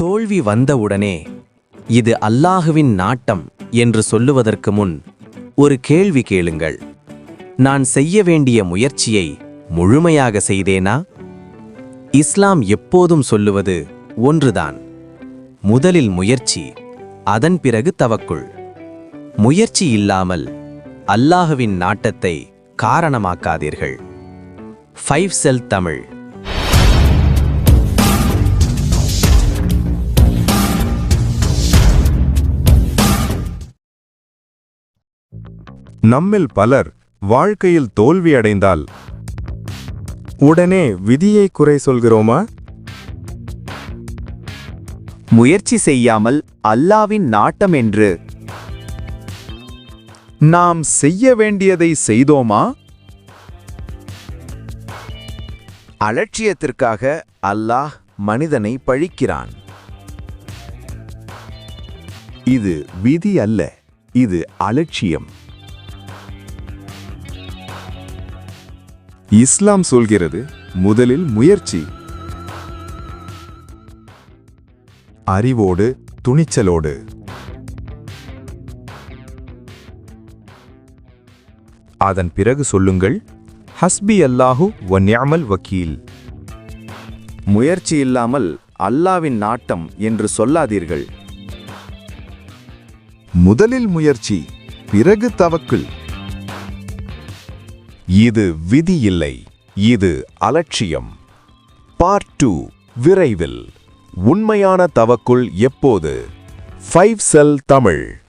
தோல்வி வந்தவுடனே இது அல்லாஹுவின் நாட்டம் என்று சொல்லுவதற்கு முன் ஒரு கேள்வி கேளுங்கள். நான் செய்ய வேண்டிய முயற்சியை முழுமையாக செய்தேனா? இஸ்லாம் எப்போதும் சொல்லுவது ஒன்றுதான். முதலில் முயற்சி அதன் பிறகு தவக்குள். முயற்சி இல்லாமல் அல்லாஹுவின் நாட்டத்தை காரணமாக்காதீர்கள். ஃபைவ் செல் தமிழ். நம்மில் பலர் வாழ்க்கையில் தோல்வியடைந்தால் உடனே விதியை குறை சொல்கிறோமா? முயற்சி செய்யாமல் அல்லாவின் நாட்டம் என்று நாம் செய்ய வேண்டியதை செய்தோமா? அலட்சியத்திற்காக அல்லாஹ் மனிதனை பழிக்கிறான். இது விதி அல்ல. இது அலட்சியம். இஸ்லாம் சொல்கிறது முதலில் முயற்சி. அறிவோடு துணிச்சலோடு. அதன் பிறகு சொல்லுங்கள் ஹஸ்பி அல்லாஹு வன்யாமல் வக்கீல். முயற்சி இல்லாமல் அல்லாவின் நாட்டம் என்று சொல்லாதீர்கள். முதலில் முயற்சி பிறகு தவக்குள். இது விதி இல்லை இது அலட்சியம். பார்ட் டூ விரைவில். உண்மையான தவக்குள் எப்போது? ஃபைவ் செல் தமிழ்.